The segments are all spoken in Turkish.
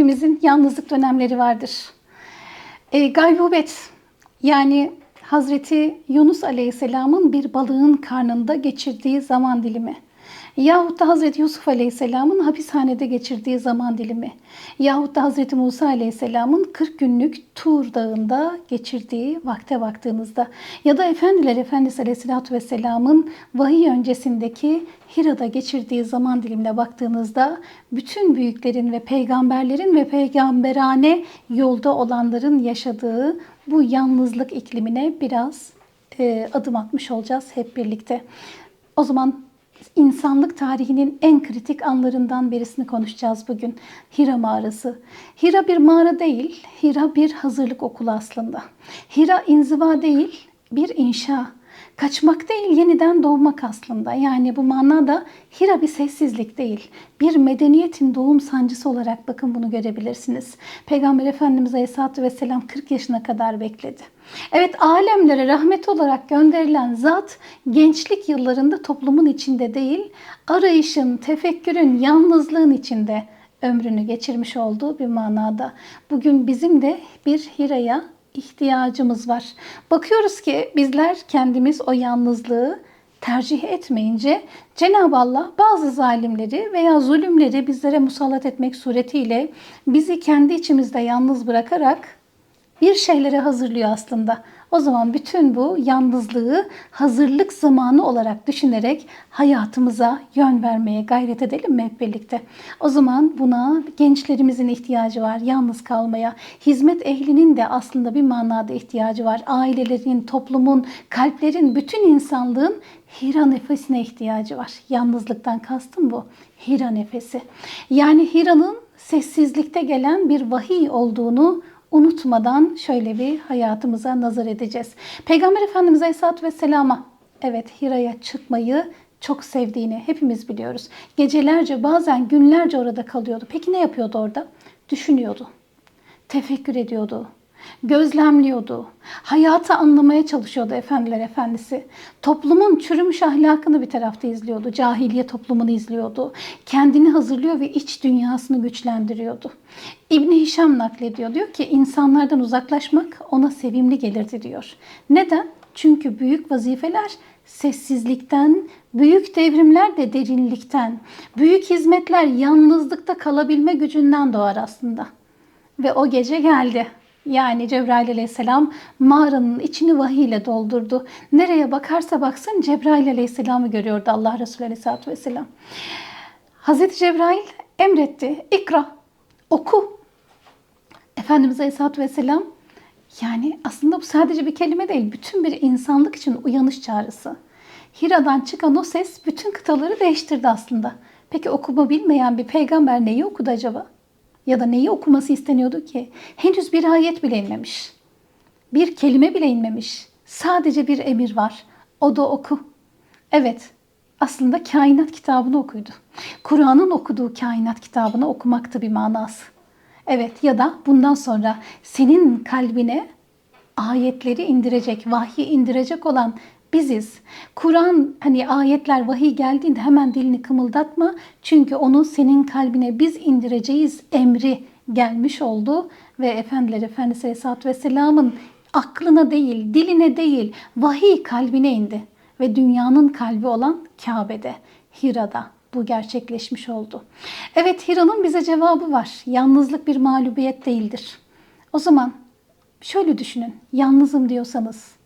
hepimizin yalnızlık dönemleri vardır. E, gaybubet yani Hazreti Yunus Aleyhisselam'ın bir balığın karnında geçirdiği zaman dilimi. Yahut da Hazreti Yusuf Aleyhisselam'ın hapishanede geçirdiği zaman dilimi. Yahut da Hazreti Musa Aleyhisselam'ın 40 günlük Tur Dağı'nda geçirdiği vakte baktığınızda. Ya da Efendiler Efendisi Aleyhisselatü Vesselam'ın vahiy öncesindeki Hira'da geçirdiği zaman dilimine baktığınızda bütün büyüklerin ve peygamberlerin ve peygamberane yolda olanların yaşadığı bu yalnızlık iklimine biraz e, adım atmış olacağız hep birlikte. O zaman insanlık tarihinin en kritik anlarından birisini konuşacağız bugün. Hira mağarası. Hira bir mağara değil, Hira bir hazırlık okulu aslında. Hira inziva değil, bir inşa. Kaçmak değil, yeniden doğmak aslında. Yani bu manada Hira bir sessizlik değil. Bir medeniyetin doğum sancısı olarak bakın bunu görebilirsiniz. Peygamber Efendimiz Aleyhisselatü Vesselam 40 yaşına kadar bekledi. Evet alemlere rahmet olarak gönderilen zat gençlik yıllarında toplumun içinde değil, arayışın, tefekkürün, yalnızlığın içinde ömrünü geçirmiş olduğu bir manada. Bugün bizim de bir Hira'ya ihtiyacımız var. Bakıyoruz ki bizler kendimiz o yalnızlığı tercih etmeyince Cenab-ı Allah bazı zalimleri veya zulümleri bizlere musallat etmek suretiyle bizi kendi içimizde yalnız bırakarak bir şeylere hazırlıyor aslında. O zaman bütün bu yalnızlığı hazırlık zamanı olarak düşünerek hayatımıza yön vermeye gayret edelim mi hep birlikte? O zaman buna gençlerimizin ihtiyacı var, yalnız kalmaya. Hizmet ehlinin de aslında bir manada ihtiyacı var. Ailelerin, toplumun, kalplerin, bütün insanlığın hira nefesine ihtiyacı var. Yalnızlıktan kastım bu. Hira nefesi. Yani hiranın sessizlikte gelen bir vahiy olduğunu unutmadan şöyle bir hayatımıza nazar edeceğiz. Peygamber Efendimiz Aleyhisselatü Vesselam'a evet Hira'ya çıkmayı çok sevdiğini hepimiz biliyoruz. Gecelerce bazen günlerce orada kalıyordu. Peki ne yapıyordu orada? Düşünüyordu. Tefekkür ediyordu gözlemliyordu. Hayatı anlamaya çalışıyordu Efendiler Efendisi. Toplumun çürümüş ahlakını bir tarafta izliyordu. Cahiliye toplumunu izliyordu. Kendini hazırlıyor ve iç dünyasını güçlendiriyordu. İbni Hişam naklediyor. Diyor ki insanlardan uzaklaşmak ona sevimli gelirdi diyor. Neden? Çünkü büyük vazifeler sessizlikten, büyük devrimler de derinlikten, büyük hizmetler yalnızlıkta kalabilme gücünden doğar aslında. Ve o gece geldi. Yani Cebrail aleyhisselam mağaranın içini vahiy ile doldurdu. Nereye bakarsa baksın Cebrail aleyhisselamı görüyordu Allah Resulü aleyhisselatü vesselam. Hazreti Cebrail emretti. İkra, oku. Efendimiz aleyhisselatü vesselam yani aslında bu sadece bir kelime değil. Bütün bir insanlık için uyanış çağrısı. Hira'dan çıkan o ses bütün kıtaları değiştirdi aslında. Peki okuma bilmeyen bir peygamber neyi okudu acaba? Ya da neyi okuması isteniyordu ki? Henüz bir ayet bile inmemiş. Bir kelime bile inmemiş. Sadece bir emir var. O da oku. Evet, aslında kainat kitabını okuydu. Kur'an'ın okuduğu kainat kitabını okumaktı bir manası. Evet ya da bundan sonra senin kalbine ayetleri indirecek, vahyi indirecek olan biziz. Kur'an hani ayetler vahiy geldiğinde hemen dilini kımıldatma. Çünkü onu senin kalbine biz indireceğiz emri gelmiş oldu. Ve Efendiler Efendisi Aleyhisselatü Vesselam'ın aklına değil, diline değil, vahiy kalbine indi. Ve dünyanın kalbi olan Kabe'de, Hira'da bu gerçekleşmiş oldu. Evet Hira'nın bize cevabı var. Yalnızlık bir mağlubiyet değildir. O zaman şöyle düşünün. Yalnızım diyorsanız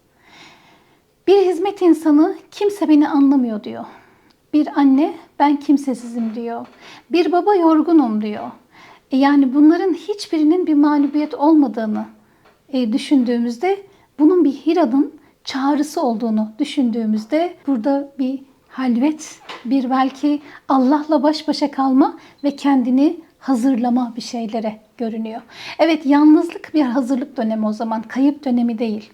bir hizmet insanı kimse beni anlamıyor diyor. Bir anne ben kimsesizim diyor. Bir baba yorgunum diyor. E yani bunların hiçbirinin bir mağlubiyet olmadığını e, düşündüğümüzde bunun bir Hira'nın çağrısı olduğunu düşündüğümüzde burada bir halvet, bir belki Allah'la baş başa kalma ve kendini hazırlama bir şeylere görünüyor. Evet yalnızlık bir hazırlık dönemi o zaman, kayıp dönemi değil.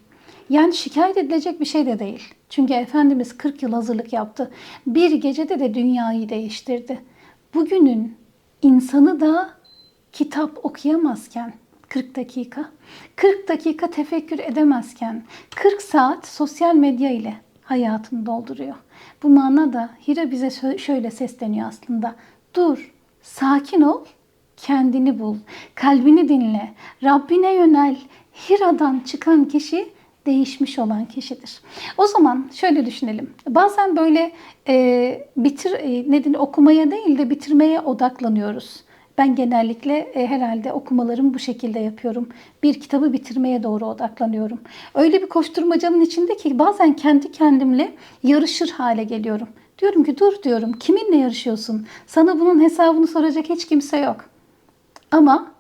Yani şikayet edilecek bir şey de değil. Çünkü Efendimiz 40 yıl hazırlık yaptı. Bir gecede de dünyayı değiştirdi. Bugünün insanı da kitap okuyamazken 40 dakika, 40 dakika tefekkür edemezken 40 saat sosyal medya ile hayatını dolduruyor. Bu manada Hira bize şöyle sesleniyor aslında. Dur, sakin ol, kendini bul. kalbini dinle, Rabbine yönel. Hira'dan çıkan kişi değişmiş olan kişidir. O zaman şöyle düşünelim. Bazen böyle e, bitir e, nedeni okumaya değil de bitirmeye odaklanıyoruz. Ben genellikle e, herhalde okumalarımı bu şekilde yapıyorum. Bir kitabı bitirmeye doğru odaklanıyorum. Öyle bir koşturmacanın içinde ki bazen kendi kendimle yarışır hale geliyorum. Diyorum ki dur diyorum kiminle yarışıyorsun? Sana bunun hesabını soracak hiç kimse yok. Ama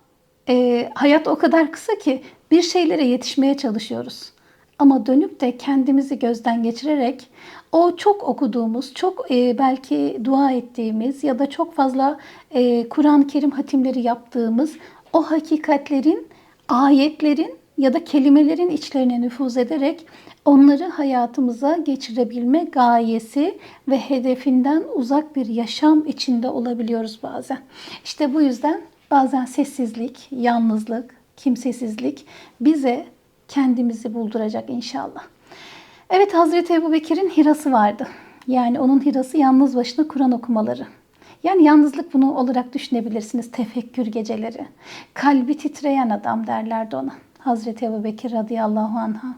e, hayat o kadar kısa ki bir şeylere yetişmeye çalışıyoruz. Ama dönüp de kendimizi gözden geçirerek o çok okuduğumuz, çok e, belki dua ettiğimiz ya da çok fazla e, Kur'an-ı Kerim hatimleri yaptığımız o hakikatlerin, ayetlerin ya da kelimelerin içlerine nüfuz ederek onları hayatımıza geçirebilme gayesi ve hedefinden uzak bir yaşam içinde olabiliyoruz bazen. İşte bu yüzden bazen sessizlik, yalnızlık, kimsesizlik bize kendimizi bulduracak inşallah. Evet Hazreti Ebu Bekir'in hirası vardı. Yani onun hirası yalnız başına Kur'an okumaları. Yani yalnızlık bunu olarak düşünebilirsiniz. Tefekkür geceleri. Kalbi titreyen adam derlerdi ona. Hazreti Ebu Bekir radıyallahu anh'a.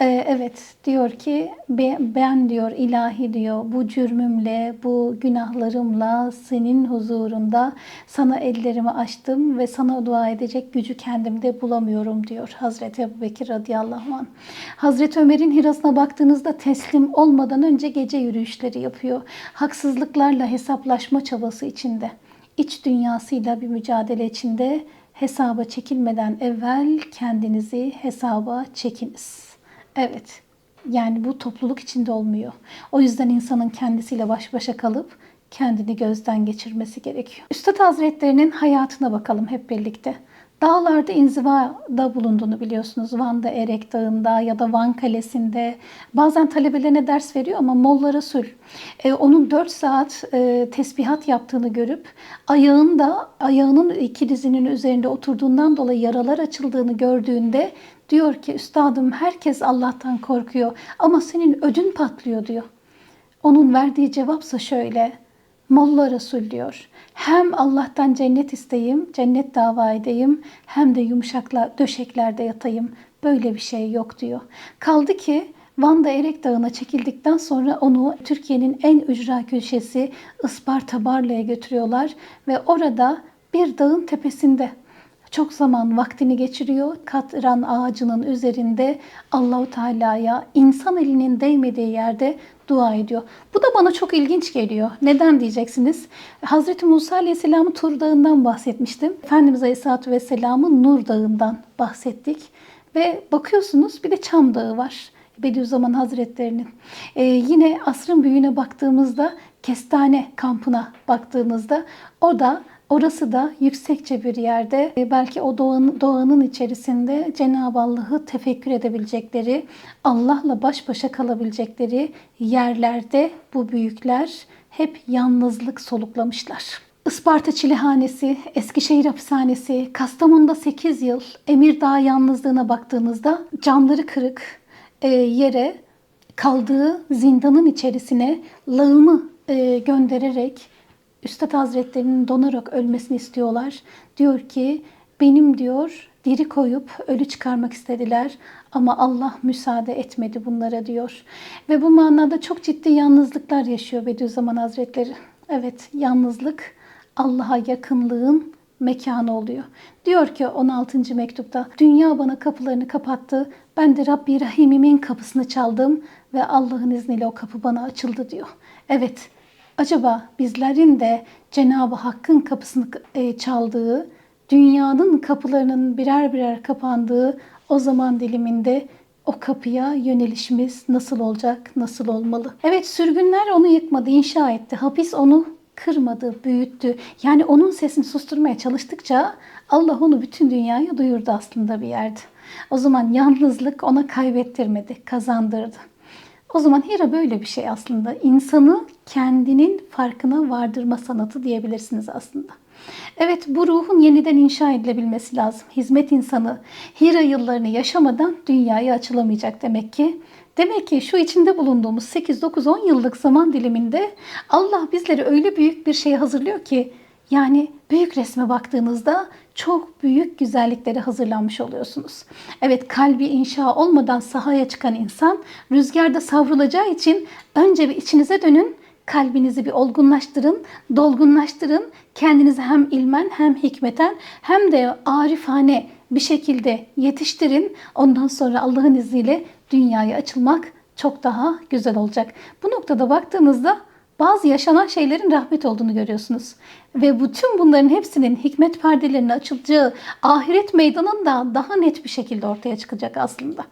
Ee, evet diyor ki ben diyor ilahi diyor bu cürmümle bu günahlarımla senin huzurunda sana ellerimi açtım ve sana dua edecek gücü kendimde bulamıyorum diyor Hazreti Ebu Bekir radıyallahu anh. Hazreti Ömer'in hirasına baktığınızda teslim olmadan önce gece yürüyüşleri yapıyor. Haksızlıklarla hesaplaşma çabası içinde. iç dünyasıyla bir mücadele içinde hesaba çekilmeden evvel kendinizi hesaba çekiniz. Evet. Yani bu topluluk içinde olmuyor. O yüzden insanın kendisiyle baş başa kalıp kendini gözden geçirmesi gerekiyor. Üstad Hazretlerinin hayatına bakalım hep birlikte. Dağlarda inzivada bulunduğunu biliyorsunuz. Van'da Erek Dağı'nda ya da Van Kalesi'nde. Bazen talebelerine ders veriyor ama Molla Resul e, onun 4 saat e, tesbihat yaptığını görüp ayağında ayağının iki dizinin üzerinde oturduğundan dolayı yaralar açıldığını gördüğünde diyor ki üstadım herkes Allah'tan korkuyor ama senin ödün patlıyor diyor. Onun verdiği cevapsa şöyle. Molla Resul diyor. Hem Allah'tan cennet isteyeyim, cennet dava edeyim hem de yumuşakla döşeklerde yatayım. Böyle bir şey yok diyor. Kaldı ki Van'da Erek Dağı'na çekildikten sonra onu Türkiye'nin en ücra köşesi Isparta Barla'ya götürüyorlar ve orada bir dağın tepesinde çok zaman vaktini geçiriyor. Katran ağacının üzerinde Allahu Teala'ya insan elinin değmediği yerde dua ediyor. Bu da bana çok ilginç geliyor. Neden diyeceksiniz? Hazreti Musa Aleyhisselam'ın Tur Dağı'ndan bahsetmiştim. Efendimiz Aleyhisselatü Vesselam'ın Nur Dağı'ndan bahsettik. Ve bakıyorsunuz bir de Çam Dağı var. Bediüzzaman Hazretleri'nin. Ee, yine asrın büyüğüne baktığımızda Kestane kampına baktığımızda o da Orası da yüksekçe bir yerde e, belki o doğanın, doğanın içerisinde Cenab-ı Allah'ı tefekkür edebilecekleri, Allah'la baş başa kalabilecekleri yerlerde bu büyükler hep yalnızlık soluklamışlar. Isparta Çilehanesi, Eskişehir Hapishanesi, Kastamonu'da 8 yıl Emirdağ yalnızlığına baktığınızda camları kırık e, yere kaldığı zindanın içerisine lağımı e, göndererek Üstad Hazretlerinin donarak ölmesini istiyorlar. Diyor ki benim diyor diri koyup ölü çıkarmak istediler ama Allah müsaade etmedi bunlara diyor. Ve bu manada çok ciddi yalnızlıklar yaşıyor Bediüzzaman Hazretleri. Evet yalnızlık Allah'a yakınlığın mekanı oluyor. Diyor ki 16. mektupta dünya bana kapılarını kapattı. Ben de Rabbi Rahim'imin kapısını çaldım ve Allah'ın izniyle o kapı bana açıldı diyor. Evet Acaba bizlerin de Cenab-ı Hakk'ın kapısını e, çaldığı, dünyanın kapılarının birer birer kapandığı o zaman diliminde o kapıya yönelişimiz nasıl olacak, nasıl olmalı? Evet sürgünler onu yıkmadı, inşa etti. Hapis onu kırmadı, büyüttü. Yani onun sesini susturmaya çalıştıkça Allah onu bütün dünyaya duyurdu aslında bir yerde. O zaman yalnızlık ona kaybettirmedi, kazandırdı. O zaman Hira böyle bir şey aslında. İnsanı kendinin farkına vardırma sanatı diyebilirsiniz aslında. Evet bu ruhun yeniden inşa edilebilmesi lazım. Hizmet insanı Hira yıllarını yaşamadan dünyaya açılamayacak demek ki. Demek ki şu içinde bulunduğumuz 8, 9, 10 yıllık zaman diliminde Allah bizleri öyle büyük bir şey hazırlıyor ki yani büyük resme baktığınızda çok büyük güzelliklere hazırlanmış oluyorsunuz. Evet kalbi inşa olmadan sahaya çıkan insan rüzgarda savrulacağı için önce bir içinize dönün kalbinizi bir olgunlaştırın, dolgunlaştırın. Kendinizi hem ilmen hem hikmeten hem de arifane bir şekilde yetiştirin. Ondan sonra Allah'ın izniyle dünyaya açılmak çok daha güzel olacak. Bu noktada baktığınızda bazı yaşanan şeylerin rahmet olduğunu görüyorsunuz. Ve bütün bunların hepsinin hikmet perdelerinin açılacağı ahiret meydanında daha net bir şekilde ortaya çıkacak aslında.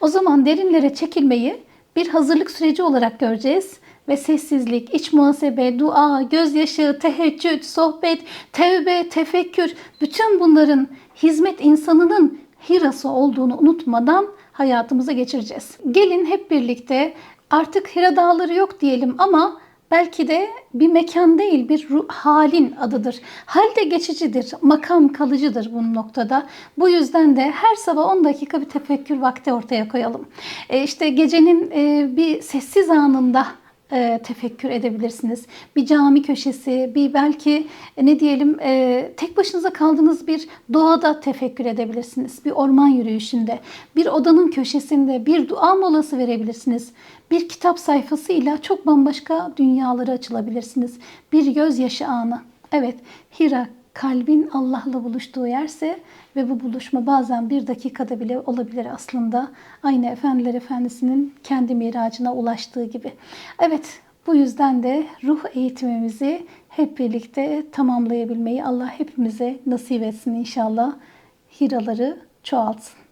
O zaman derinlere çekilmeyi bir hazırlık süreci olarak göreceğiz ve sessizlik, iç muhasebe, dua, gözyaşı, teheccüd, sohbet, tevbe, tefekkür bütün bunların hizmet insanının hirası olduğunu unutmadan hayatımıza geçireceğiz. Gelin hep birlikte artık Hira Dağları yok diyelim ama belki de bir mekan değil bir ruh, halin adıdır. Hal de geçicidir, makam kalıcıdır bunun noktada. Bu yüzden de her sabah 10 dakika bir tefekkür vakti ortaya koyalım. E işte gecenin e, bir sessiz anında e, tefekkür edebilirsiniz. Bir cami köşesi, bir belki e, ne diyelim e, tek başınıza kaldığınız bir doğada tefekkür edebilirsiniz. Bir orman yürüyüşünde, bir odanın köşesinde bir dua molası verebilirsiniz. Bir kitap sayfasıyla çok bambaşka dünyalara açılabilirsiniz. Bir gözyaşı anı. Evet, Hira kalbin Allah'la buluştuğu yerse ve bu buluşma bazen bir dakikada bile olabilir aslında. Aynı Efendiler Efendisi'nin kendi miracına ulaştığı gibi. Evet bu yüzden de ruh eğitimimizi hep birlikte tamamlayabilmeyi Allah hepimize nasip etsin inşallah. Hiraları çoğaltsın.